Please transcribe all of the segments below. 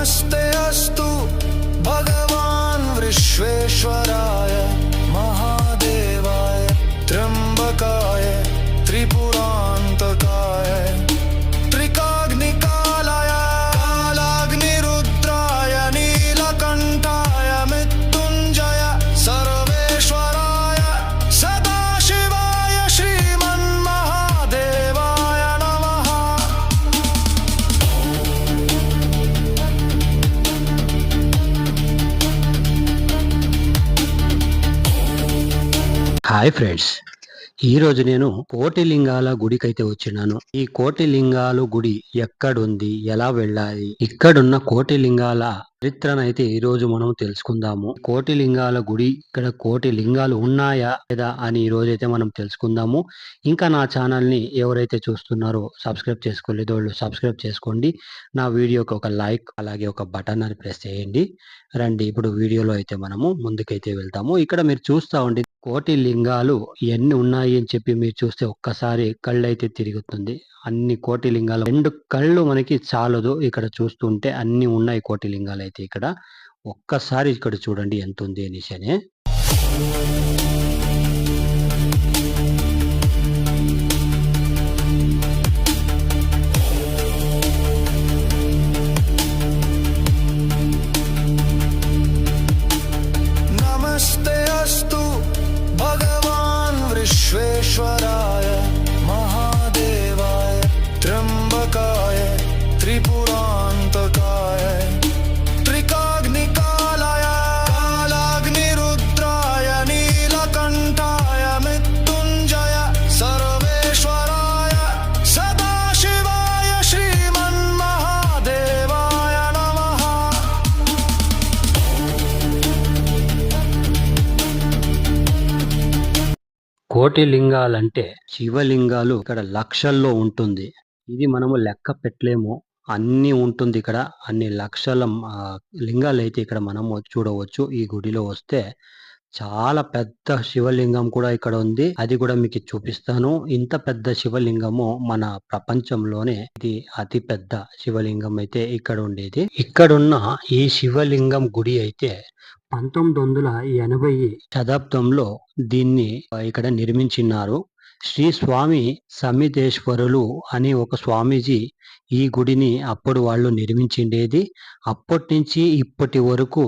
नमस्ते अस्तु भगवान् विश्वेश्वराय హాయ్ ఫ్రెండ్స్ ఈ రోజు నేను కోటిలింగాల గుడికైతే వచ్చినాను. ఈ కోటిలింగాలు గుడి ఎక్కడుంది? ఎలా వెళ్ళాలి? ఇక్కడున్న కోటిలింగాల చరిత్రనైతే ఈ రోజు మనం తెలుసుకుందాము. కోటి లింగాల గుడి ఇక్కడ కోటి లింగాలు ఉన్నాయా లేదా అని ఈ రోజు అయితే మనం తెలుసుకుందాము. ఇంకా నా ఛానల్ని ఎవరైతే చూస్తున్నారో సబ్స్క్రైబ్ చేసుకోలేదో వాళ్ళు సబ్స్క్రైబ్ చేసుకోండి. నా వీడియోకి ఒక లైక్ అలాగే ఒక బటన్ అని ప్రెస్ చేయండి. రండి ఇప్పుడు వీడియోలో అయితే మనము ముందుకైతే వెళ్తాము. ఇక్కడ మీరు చూస్తా ఉండి కోటి లింగాలు ఎన్ని ఉన్నాయి అని చెప్పి మీరు చూస్తే ఒక్కసారి కళ్ళు అయితే తిరుగుతుంది. అన్ని కోటి లింగాలు రెండు కళ్ళు మనకి చాలదు. ఇక్కడ చూస్తుంటే అన్ని ఉన్నాయి కోటి లింగాలు అయితే ఇక్కడ ఒక్కసారి ఇక్కడ చూడండి ఎంత ఉంది అనేసి అనే. కోటి లింగాలంటే శివలింగాలు ఇక్కడ లక్షల్లో ఉంటుంది. ఇది మనము లెక్క పెట్టలేము. అన్ని ఉంటుంది ఇక్కడ. అన్ని లక్షల లింగాలు అయితే ఇక్కడ మనము చూడవచ్చు. ఈ గుడిలో వస్తే చాలా పెద్ద శివలింగం కూడా ఇక్కడ ఉంది. అది కూడా మీకు చూపిస్తాను. ఇంత పెద్ద శివలింగము మన ప్రపంచంలోనే ఇది అతి పెద్ద శివలింగం అయితే ఇక్కడ ఉండేది. ఇక్కడున్న ఈ శివలింగం గుడి అయితే పంతొమ్మిది వందల ఎనభై శతాబ్దంలో దీన్ని ఇక్కడ నిర్మించినారు. శ్రీ స్వామి సమితేశ్వరులు అని ఒక స్వామీజీ ఈ గుడిని అప్పుడు వాళ్ళు నిర్మించిండేది. అప్పటి నుంచి ఇప్పటి వరకు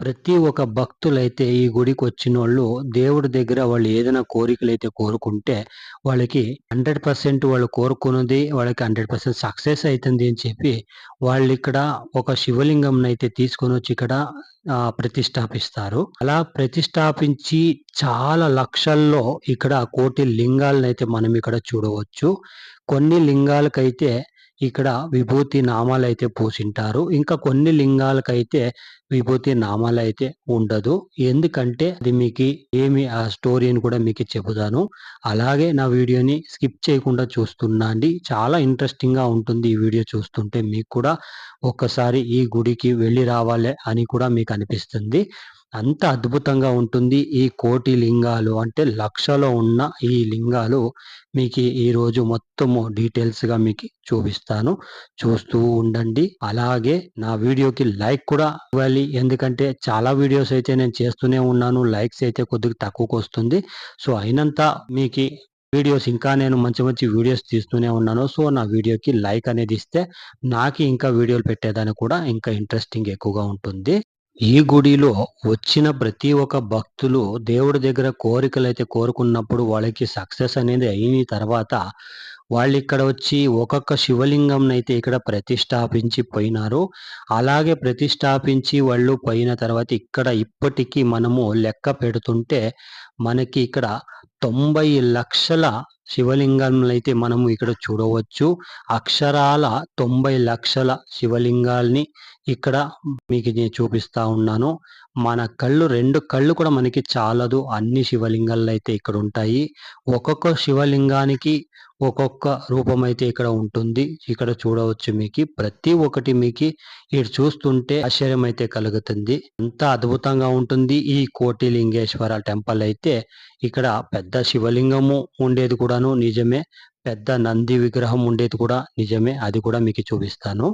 ప్రతి ఒక్క భక్తులైతే ఈ గుడికి వచ్చిన వాళ్ళు దేవుడి దగ్గర వాళ్ళు ఏదైనా కోరికలు అయితే కోరుకుంటే వాళ్ళకి హండ్రెడ్ పర్సెంట్ వాళ్ళు కోరుకున్నది వాళ్ళకి హండ్రెడ్ పర్సెంట్ సక్సెస్ అవుతుంది అని చెప్పి వాళ్ళు ఇక్కడ ఒక శివలింగం అయితే తీసుకొని వచ్చి ఇక్కడ ప్రతిష్టాపిస్తారు. అలా ప్రతిష్టాపించి చాలా లక్షల్లో ఇక్కడ కోటి లింగాలను అయితే మనం ఇక్కడ చూడవచ్చు. కొన్ని లింగాలకైతే ఇక్కడ విభూతి నామాలు అయితే పూసింటారు. ఇంకా కొన్ని లింగాలకైతే విభూతి నామాలు అయితే ఉండదు. ఎందుకంటే అది మీకు ఏమి ఆ స్టోరీని కూడా మీకు చెబుతాను. అలాగే నా వీడియోని స్కిప్ చేయకుండా చూస్తున్నాండి చాలా ఇంట్రెస్టింగ్గా ఉంటుంది ఈ వీడియో చూస్తుంటే మీకు కూడా. ఒక్కసారి ఈ గుడికి వెళ్ళి రావాలి అని కూడా మీకు అనిపిస్తుంది. అంత అద్భుతంగా ఉంటుంది ఈ కోటి లింగాలు. అంటే లక్షలో ఉన్న ఈ లింగాలు మీకు ఈ రోజు మొత్తము డీటెయిల్స్గా మీకు చూపిస్తాను. చూస్తూ ఉండండి. అలాగే నా వీడియోకి లైక్ కూడా ఇవ్వాలి. ఎందుకంటే చాలా వీడియోస్ అయితే నేను చేస్తూనే ఉన్నాను. లైక్స్ అయితే కొద్దిగా తక్కువకు వస్తుంది. సో అయినంత మీకు వీడియోస్ ఇంకా నేను మంచి మంచి వీడియోస్ తీస్తూనే ఉన్నాను. సో నా వీడియోకి లైక్ అనేది ఇస్తే నాకు ఇంకా వీడియోలు పెట్టేదానికి కూడా ఇంకా ఇంట్రెస్టింగ్ ఎక్కువగా ఉంటుంది. ఈ గుడిలో వచ్చిన ప్రతి ఒక్క భక్తులు దేవుడి దగ్గర కోరికలు అయితే కోరుకున్నప్పుడు వాళ్ళకి సక్సెస్ అనేది అయిన తర్వాత వాళ్ళు ఇక్కడ వచ్చి ఒక్కొక్క శివలింగం అయితే ఇక్కడ ప్రతిష్టాపించి పోయినారు. అలాగే ప్రతిష్టాపించి వాళ్ళు పోయిన తర్వాత ఇక్కడ ఇప్పటికీ మనము లెక్క పెడుతుంటే మనకి ఇక్కడ తొంభై లక్షల శివలింగాలను అయితే మనము ఇక్కడ చూడవచ్చు. అక్షరాల తొంభై లక్షల శివలింగాల్ని ఇక్కడ మీకు నేను చూపిస్తా ఉన్నాను. మన కళ్ళు రెండు కళ్ళు కూడా మనకి చాలదు. అన్ని శివలింగాలు అయితే ఇక్కడ ఉంటాయి. ఒక్కొక్క శివలింగానికి ఒక్కొక్క రూపం అయితే ఇక్కడ ఉంటుంది. ఇక్కడ చూడవచ్చు మీకు. ప్రతి ఒక్కటి మీకు ఇటు చూస్తుంటే ఆశ్చర్యం అయితే కలుగుతుంది. ఎంత అద్భుతంగా ఉంటుంది. ఈ కోటి లింగేశ్వర టెంపుల్ అయితే ఇక్కడ పెద్ద శివలింగము ఉండేది కూడాను నిజమే. పెద్ద నంది విగ్రహం ఉండేది కూడా నిజమే. అది కూడా మీకు చూపిస్తాను.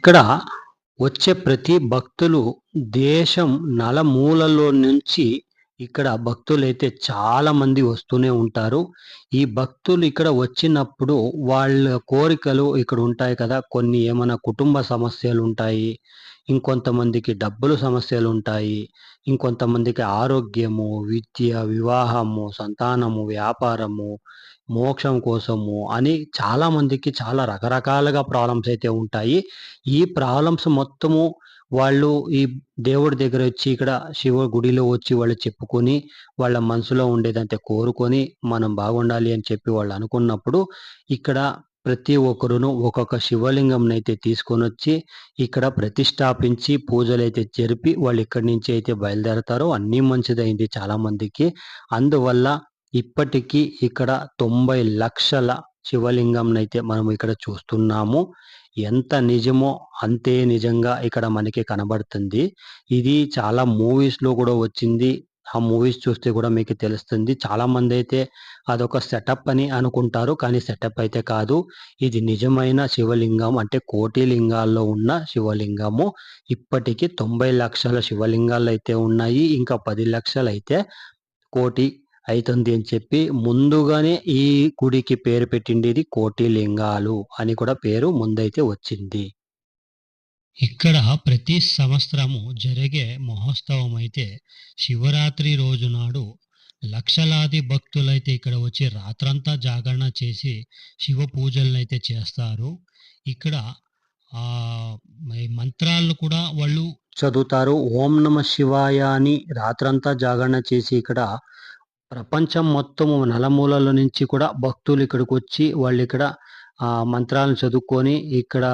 ఇక్కడ వచ్చే ప్రతి భక్తులు దేశం నలమూలలో నుంచి ఇక్కడ భక్తులైతే చాలా మంది వస్తూనే ఉంటారు. ఈ భక్తులు ఇక్కడ వచ్చినప్పుడు వాళ్ళ కోరికలు ఇక్కడ ఉంటాయి కదా. కొన్ని ఏమైనా కుటుంబ సమస్యలు ఉంటాయి ఇంకొంతమందికి డబ్బులు సమస్యలు ఉంటాయి ఇంకొంతమందికి ఆరోగ్యము విద్య వివాహము సంతానము వ్యాపారము మోక్షం కోసము అని చాలా మందికి చాలా రకరకాలుగా ప్రాబ్లమ్స్ అయితే ఉంటాయి. ఈ ప్రాబ్లమ్స్ మొత్తము వాళ్ళు ఈ దేవుడి దగ్గర వచ్చి ఇక్కడ శివ గుడిలో వచ్చి వాళ్ళు చెప్పుకొని వాళ్ళ మనసులో ఉండేదంతే కోరుకొని మనం బాగుండాలి అని చెప్పి వాళ్ళు అనుకున్నప్పుడు ఇక్కడ ప్రతి ఒక్కరును ఒక్కొక్క శివలింగం అయితే తీసుకొని వచ్చి ఇక్కడ ప్రతిష్టాపించి పూజలు అయితే జరిపి వాళ్ళు ఇక్కడి నుంచి అయితే బయలుదేరతారో అన్నీ మంచిదైంది చాలా మందికి. అందువల్ల ఇప్పటికీ ఇక్కడ తొంభై లక్షల శివలింగంనైతే అయితే మనం ఇక్కడ చూస్తున్నాము. ఎంత నిజమో అంతే నిజంగా ఇక్కడ మనకి కనబడుతుంది. ఇది చాలా మూవీస్లో కూడా వచ్చింది. ఆ మూవీస్ చూస్తే కూడా మీకు తెలుస్తుంది. చాలా మంది అయితే అదొక సెటప్ అని అనుకుంటారు. కానీ సెటప్ అయితే కాదు. ఇది నిజమైన శివలింగం. అంటే కోటి లింగాల్లో ఉన్న శివలింగము. ఇప్పటికీ తొంభై లక్షల శివలింగాలు అయితే ఉన్నాయి. ఇంకా పది లక్షలు అయితే కోటి అవుతుంది అని చెప్పి ముందుగానే ఈ గుడికి పేరు పెట్టిండేది కోటి లింగాలు అని కూడా పేరు ముందైతే వచ్చింది. ఇక్కడ ప్రతి సంవత్సరము జరిగే మహోత్సవం అయితే శివరాత్రి రోజు నాడు లక్షలాది భక్తులైతే ఇక్కడ వచ్చి రాత్రంతా జాగరణ చేసి శివ పూజలను అయితే చేస్తారు. ఇక్కడ ఆ మంత్రాలను కూడా వాళ్ళు చదువుతారు. ఓం నమ శివాయ అని రాత్రంతా జాగరణ చేసి ఇక్కడ ప్రపంచం మొత్తము నలమూలల నుంచి కూడా భక్తులు ఇక్కడికి వచ్చి వాళ్ళు ఇక్కడ మంత్రాలను చదువుకొని ఇక్కడ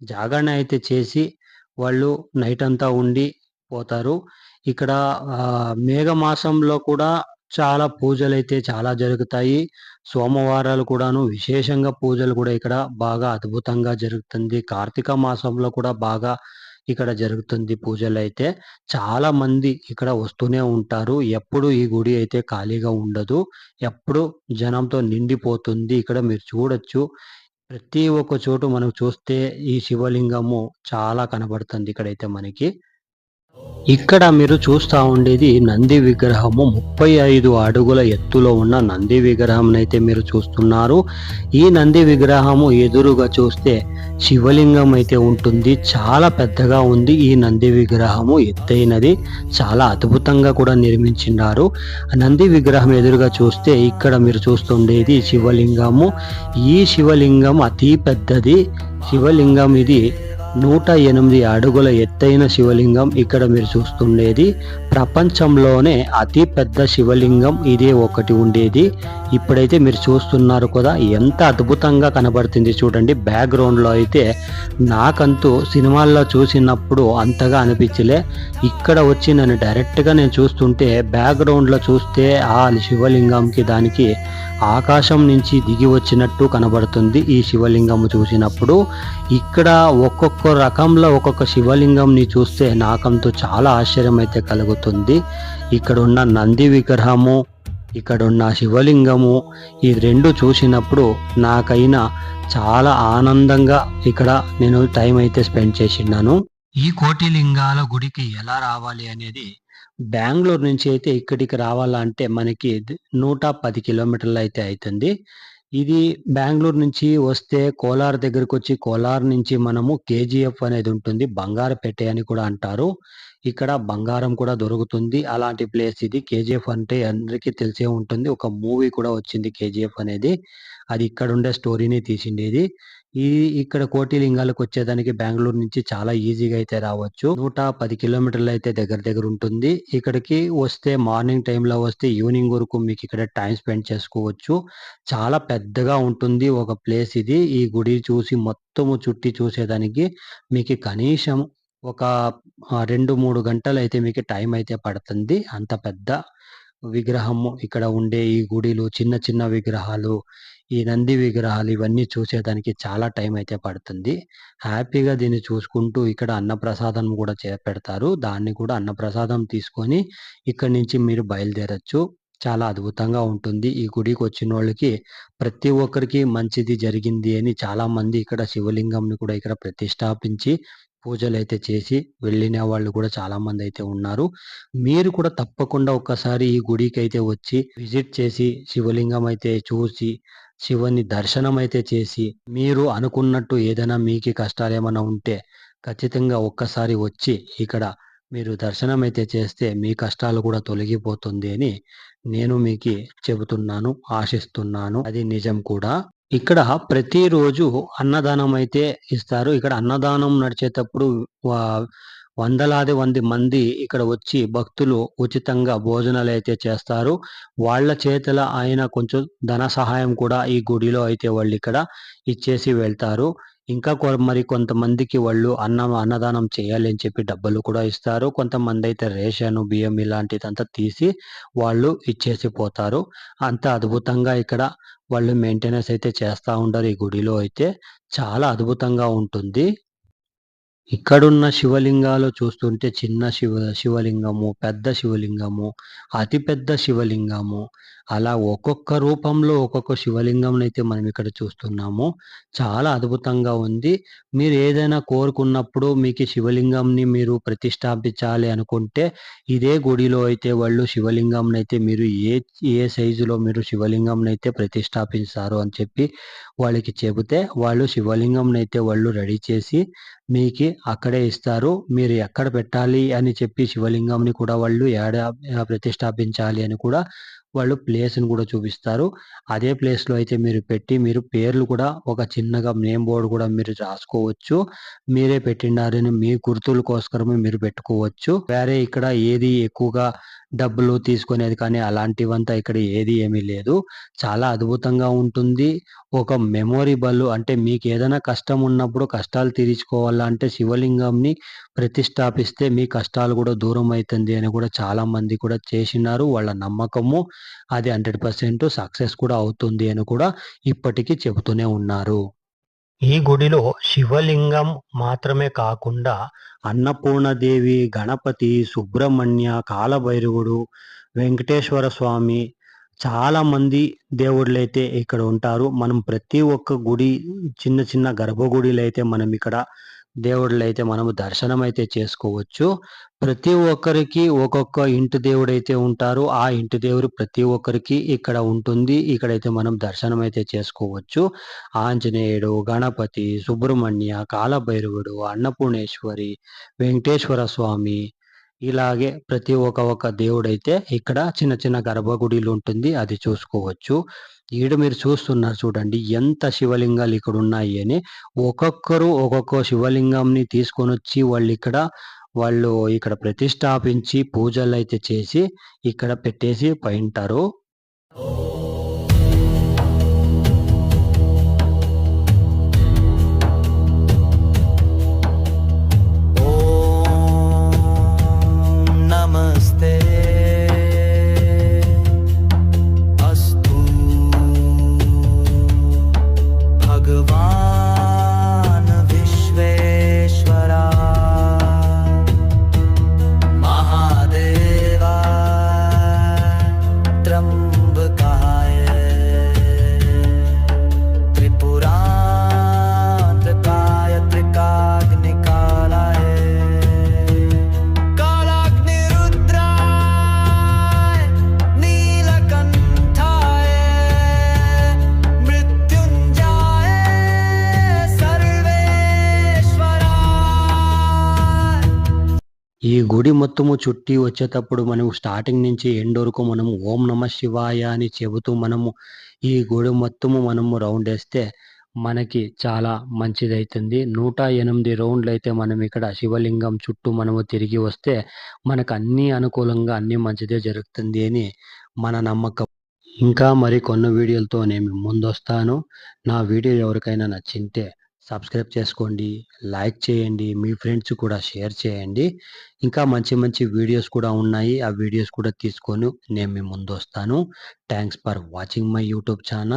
జాగరణ అయితే చేసి వాళ్ళు నైట్ అంతా ఉండి పోతారు. ఇక్కడ మేఘమాసంలో మేఘ మాసంలో కూడా చాలా పూజలు అయితే చాలా జరుగుతాయి. సోమవారాలు కూడాను విశేషంగా పూజలు కూడా ఇక్కడ బాగా అద్భుతంగా జరుగుతుంది. కార్తీక మాసంలో కూడా బాగా ఇక్కడ జరుగుతుంది పూజలు అయితే చాలా మంది ఇక్కడ వస్తూనే ఉంటారు. ఎప్పుడు ఈ గుడి అయితే ఖాళీగా ఉండదు. ఎప్పుడు జనంతో నిండిపోతుంది. ఇక్కడ మీరు చూడొచ్చు. ప్రతి ఒక్క చోటు మనం చూస్తే ఈ శివలింగము చాలా కనబడుతుంది ఇక్కడైతే మనకి. ఇక్కడ మీరు చూస్తా ఉండేది నంది విగ్రహము. ముప్పై ఐదు అడుగుల ఎత్తులో ఉన్న నంది విగ్రహం అయితే మీరు చూస్తున్నారు. ఈ నంది విగ్రహము ఎదురుగా చూస్తే శివలింగం అయితే ఉంటుంది. చాలా పెద్దగా ఉంది ఈ నంది విగ్రహము. ఎత్తైనది. చాలా అద్భుతంగా కూడా నిర్మించినారు. నంది విగ్రహం ఎదురుగా చూస్తే ఇక్కడ మీరు చూస్తుండేది శివలింగము. ఈ శివలింగం అతి పెద్దది. శివలింగం ఇది నూట ఎనిమిది అడుగుల ఎత్తైన శివలింగం ఇక్కడ మీరు చూస్తుండేది. ప్రపంచంలోనే అతి పెద్ద శివలింగం ఇదే ఒకటి ఉండేది. ఇప్పుడైతే మీరు చూస్తున్నారు కదా ఎంత అద్భుతంగా కనబడుతుంది చూడండి. బ్యాక్గ్రౌండ్లో అయితే నాకంతూ సినిమాల్లో చూసినప్పుడు అంతగా అనిపించలే. ఇక్కడ వచ్చి నేను డైరెక్ట్గా నేను చూస్తుంటే బ్యాక్గ్రౌండ్లో చూస్తే ఆ శివలింగంకి దానికి ఆకాశం నుంచి దిగి వచ్చినట్టు కనబడుతుంది ఈ శివలింగం చూసినప్పుడు. ఇక్కడ ఒక్కొక్క రకంలో ఒక్కొక్క శివలింగంని చూస్తే నాకంతూ చాలా ఆశ్చర్యం అయితే కలుగుతుంది. ఇక్కడ ఉన్న నంది విగ్రహము ఇక్కడ ఉన్న శివలింగము ఈ రెండు చూసినప్పుడు నాకైనా చాలా ఆనందంగా ఇక్కడ నేను టైం అయితే స్పెండ్ చేసిన్నాను. ఈ కోటిలింగాల గుడికి ఎలా రావాలి అనేది బెంగళూరు నుంచి అయితే ఇక్కడికి రావాలంటే మనకి నూట పది కిలోమీటర్లు అయితే అవుతుంది ఇది బెంగళూరు నుంచి వస్తే కోలార్ దగ్గరకు వచ్చి కోలార్ నుంచి మనము కేజీఎఫ్ అనేది ఉంటుంది. బంగారపేట అని కూడా అంటారు. ఇక్కడ బంగారం కూడా దొరుకుతుంది. అలాంటి ప్లేస్ ఇది. 'కేజీఎఫ్' అంటే అందరికీ తెలిసే ఉంటుంది. ఒక మూవీ కూడా వచ్చింది 'కేజీఎఫ్' అనేది. అది ఇక్కడ ఉండే స్టోరీని తీసిండేది. ఈ ఇక్కడ కోటిలింగాలకు వచ్చేదానికి బెంగళూరు నుంచి చాలా ఈజీగా అయితే రావచ్చు. 110 కిలోమీటర్లయితే దగ్గర దగ్గర ఉంటుంది. ఇక్కడికి వస్తే మార్నింగ్ టైంలో వస్తే ఈవినింగ్ వరకు మీకు ఇక్కడ టైం స్పెండ్ చేసుకోవచ్చు. చాలా పెద్దగా ఉంటుంది. ఒక ప్లేస్ ఇది. ఈ గుడి చూసి మొత్తము చుట్టి చూసేదానికి మీకు కనీసం ఒక రెండు మూడు గంటలు అయితే మీకు టైం అయితే పడుతుంది. అంత పెద్ద విగ్రహము ఇక్కడ ఉండే ఈ గుడిలు చిన్న చిన్న విగ్రహాలు, ఈ నంది విగ్రహాలు ఇవన్నీ చూసేదానికి చాలా టైం అయితే పడుతుంది. హ్యాపీగా దీన్ని చూసుకుంటూ ఇక్కడ అన్నప్రసాదం కూడా చే పెడతారు. దాన్ని కూడా అన్నప్రసాదం తీసుకొని ఇక్కడి నుంచి మీరు బయలుదేరొచ్చు. చాలా అద్భుతంగా ఉంటుంది. ఈ గుడికి వచ్చిన వాళ్ళకి ప్రతి ఒక్కరికి మంచిది జరిగింది అని చాలామంది ఇక్కడ శివలింగంని కూడా ఇక్కడ ప్రతిష్టాపించి పూజలు అయితే చేసి వెళ్ళిన వాళ్ళు కూడా చాలామందయితే ఉన్నారు. మీరు కూడా తప్పకుండా ఒక్కసారి ఈ గుడికి అయితే వచ్చి విజిట్ చేసి శివలింగం అయితే చూసి, శివుని దర్శనం అయితే చేసి, మీరు అనుకున్నట్టు ఏదైనా మీకు కష్టాలు ఏమైనా ఉంటే ఖచ్చితంగా ఒక్కసారి వచ్చి ఇక్కడ మీరు దర్శనం అయితే చేస్తే మీ కష్టాలు కూడా తొలగిపోతుంది అని నేను మీకు చెబుతున్నాను. ఆశిస్తున్నాను. అది నిజం కూడా. ఇక్కడ ప్రతిరోజు అన్నదానం అయితే ఇస్తారు. ఇక్కడ అన్నదానం నడిచేటప్పుడు వందలాది వంది మంది ఇక్కడ వచ్చి భక్తులు ఉచితంగా భోజనాలు అయితే చేస్తారు. వాళ్ళ చేతుల ఆయన కొంచెం ధన సహాయం కూడా ఈ గుడిలో అయితే వాళ్ళు ఇక్కడ ఇచ్చేసి వెళ్తారు. ఇంకా మరి కొంతమందికి వాళ్ళు అన్నం అన్నదానం చేయాలి అని చెప్పి డబ్బులు కూడా ఇస్తారు. కొంతమంది అయితే రేషన్ బియ్యం ఇలాంటిదంతా తీసి వాళ్ళు ఇచ్చేసి పోతారు. అంత అద్భుతంగా ఇక్కడ వాళ్ళు మెయింటెనెన్స్ అయితే చేస్తూ ఉంటారు ఈ గుడిలో అయితే. చాలా అద్భుతంగా ఉంటుంది. ఇక్కడున్న శివలింగాలు చూస్తుంటే చిన్న శివ శివలింగము, పెద్ద శివలింగము, అతిపెద్ద శివలింగము అలా ఒక్కొక్క రూపంలో ఒక్కొక్క శివలింగంనైతే మనం ఇక్కడ చూస్తున్నాము. చాలా అద్భుతంగా ఉంది. మీరు ఏదైనా కోరుకున్నప్పుడు మీకు శివలింగంని మీరు ప్రతిష్టాపించాలి అనుకుంటే ఇదే గుడిలో అయితే వాళ్ళు శివలింగంనైతే మీరు ఏ ఏ సైజులో మీరు శివలింగంనైతే ప్రతిష్టాపించారు అని చెప్పి వాళ్ళకి చెబితే వాళ్ళు శివలింగంనైతే వాళ్ళు రెడీ చేసి మీకు అక్కడే ఇస్తారు. మీరు ఎక్కడ పెట్టాలి అని చెప్పి శివలింగంని కూడా వాళ్ళు ఏడ ప్రతిష్టాపించాలి ప్రతిష్ఠాపించాలి అని కూడా వాళ్ళు ప్లేస్‌ని కూడా చూపిస్తారు. అదే ప్లేస్‌లో అయితే మీరు పెట్టి మీరు పేర్లు కూడా ఒక చిన్నగా నేమ్ బోర్డు కూడా మీరు రాసుకోవచ్చు. మీరే పెట్టినారని మీ గుర్తుల కోసమే మీరు పెట్టుకోవచ్చు. వేరే ఇక్కడ ఏది ఎక్కువగా డబ్బులు తీసుకునేది కానీ అలాంటివంతా ఇక్కడ ఏది ఏమీ లేదు. చాలా అద్భుతంగా ఉంటుంది. ఒక మెమోరబుల్ అంటే మీకు ఏదైనా కష్టం ఉన్నప్పుడు కష్టాలు తీర్చుకోవాలంటే శివలింగంని ప్రతిష్ఠాపిస్తే మీ కష్టాలు కూడా దూరం అవుతుంది అని కూడా చాలా మంది కూడా చేసినారు. వాళ్ళ నమ్మకము. అది 100% సక్సెస్ కూడా అవుతుంది అని కూడా ఇప్పటికీ చెబుతూనే ఉన్నారు. ఈ గుడిలో శివలింగం మాత్రమే కాకుండా అన్నపూర్ణదేవి గణపతి, సుబ్రహ్మణ్య, కాలభైరవుడు, వెంకటేశ్వర స్వామి చాలా మంది దేవుళ్ళైతే ఇక్కడ ఉంటారు. మనం ప్రతి ఒక్క గుడి చిన్న చిన్న గర్భగుడిలైతే మనం ఇక్కడ దేవుళ్ళైతే మనము దర్శనం అయితే చేసుకోవచ్చు. ప్రతి ఒక్కరికి ఒక్కొక్క ఇంటి దేవుడైతే ఉంటారు. ఆ ఇంటి దేవుడు ప్రతి ఒక్కరికి ఇక్కడ ఉంటుంది. ఇక్కడైతే మనం దర్శనం అయితే చేసుకోవచ్చు. ఆంజనేయుడు, గణపతి, సుబ్రహ్మణ్య, కాలభైరవుడు, అన్నపూర్ణేశ్వరి, వెంకటేశ్వర స్వామి ఇలాగే ప్రతి ఒక్క ఒక్క దేవుడైతే ఇక్కడ చిన్న చిన్న గర్భగుడిలు ఉంటుంది. అది చూసుకోవచ్చు. ఈడ మీరు చూస్తున్నారు చూడండి ఎంత శివలింగాలు ఇక్కడున్నాయి అని. ఒక్కొక్కరు ఒక్కొక్క శివలింగంని తీసుకొని వచ్చి వాళ్ళు ఇక్కడ వాళ్ళు ఇక్కడ ప్రతిష్టాపించి పూజలు అయితే చేసి ఇక్కడ పెట్టేసి పోయింటారు. ఈ గుడి మొత్తము చుట్టి వచ్చేటప్పుడు మనం స్టార్టింగ్ నుంచి ఎండ్ వరకు మనము ఓం నమ శివాయ అని చెబుతూ మనము ఈ గుడి మొత్తము మనము రౌండ్ వేస్తే మనకి చాలా మంచిదైతుంది. నూట ఎనిమిది రౌండ్లు అయితే మనం ఇక్కడ శివలింగం చుట్టూ మనము తిరిగి వస్తే మనకు అన్నీ అనుకూలంగా అన్నీ మంచిదే జరుగుతుంది అని మన నమ్మకం. ఇంకా మరి కొన్ని వీడియోలతో నేను ముందొస్తాను. నా వీడియో ఎవరికైనా నచ్చింటే సబ్స్క్రైబ్ చేసుకోండి లైక్ చేయండి మీ ఫ్రెండ్స్ కూడా షేర్ చేయండి. ఇంకా మంచి మంచి వీడియోస్ కూడా ఉన్నాయి. ఆ వీడియోస్ కూడా తీసుకొని నేను మీ ముందు వస్తాను thanks for watching my YouTube channel.